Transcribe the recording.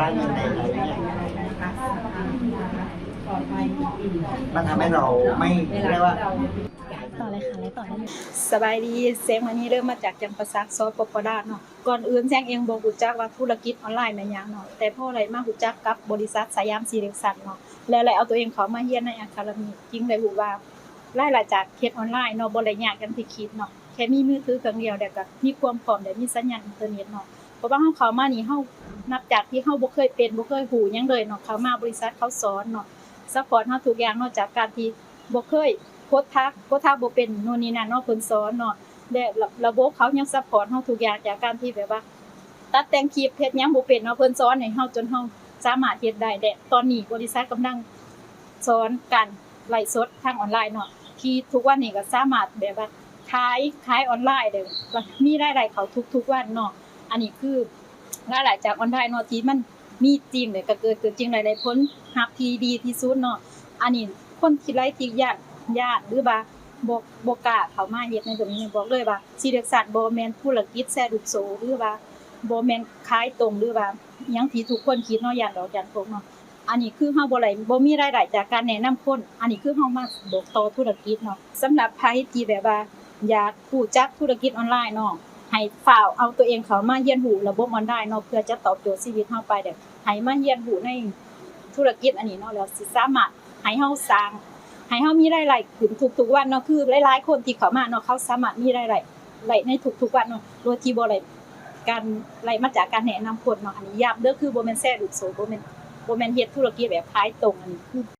ร้านเงินในอะไรอย่างเงี้ยปลอดภัยอิ่มมันทำให้เราไม่เรียกว่าต่อเลยค่ะเลยต่อได้เลยสบายดีเสียงวันนี้เริ่มมาจากจังประซักซอยปปดาเนาะก่อนอื่นแจ้งเองบอกหูจักว่าธุรกิจออนไลน์แม่นหยังเนาะแต่พออะไรมาหูจักกับบริษัทสยามซีเล็กซันเนาะแล้วเลยเอาตัวเองเขามาเรียนในอะคาเดมีจริงเลยหูว่าไล่หลายจากเฮ็ดออนไลน์เนาะบ่ได้ยากกันที่คิดเนาะแค่มีมือถือเครื่องเดียวแต่ก็มีความพร้อมแต่มีสัญญาณอินเทอร์เน็ตเนาะเพราะว่าเฮาเขามานี่เฮา นับจากที่เฮาบ่เคยเป็นบ่เคยหูยังเลยเนาะเขามาบริษัทเขาสอนเนาะซัพพอร์ตเฮาทุกอย่างนอกจากการที่บ่เคยโคตรทักโคตรทักบ่เป็นโน่นนี่นั่นเนาะเพิ่นสอนเนาะและระระบบเขายังซัพพอร์ตเฮาทุกอย่างจากการที่แบบว่า ตัดแต่งคลิปเฮ็ดยังบ่เป็นเนาะเพิ่นสอนให้เฮาจนเฮาสามารถเฮ็ดได้และตอนนี้บริษัทกำลังสอนการไลฟ์สดทางออนไลน์เนาะที่ทุกวันนี้ก็สามารถแบบว่าขายขายออนไลน์ได้มีรายได้เขาทุกๆวันเนาะอันนี้คือ รายได้จากออนไลน์นาะที่มันมีจริงเลยก็เกิดเกิดจริงหลายๆผลลัพธ์ที่ดีที่สุดเนาะอันนี้คนที่ไลฟ์ที่ยากญาติหรือว่าบ่บ่กล้าเขามาเฮ็ดในตรงนี้บอกเลยว่าสิเด็กสัตว์บ่แม่นธุรกิจแซ่ดุกโซหรือว่าบ่แม่นขายตรงหรือว่าหยังที่ทุกคนคิดเนาะอย่างดอกอย่างตกเนาะอันนี้คือเฮาบ่ได้บ่มีรายได้จากการแนะนำคน อันนี้คือเฮามาบอกต่อธุรกิจเนาะสำหรับใครที่แบบว่าอยากรู้จักธุรกิจออนไลน์เนาะ ให้ฝ่าวเอาตัวเองเขามาเรียนรู้ระบบออนไลน์เนาะเพื่อจะตอบโจทย์ชีวิตเฮาไปเด้อให้มาเรียนรู้ในธุรกิจอันนี้เนาะแล้วสิสามารถให้เฮาสร้างให้เฮามีรายได้ขึ้นทุกๆวันเนาะคือหลายๆคนที่เข้ามาเนาะเขาสามารถมีรายได้ได้ในทุกๆวันเนาะโดยที่บ่ได้การไล่มาจากการแนะนำคนเนาะอันนี้ย้ำเด้อคือบ่แม่นแซ่ลูกโซ่บ่แม่นบ่แม่นเฮ็ดธุรกิจแบบขายตรงอันนี้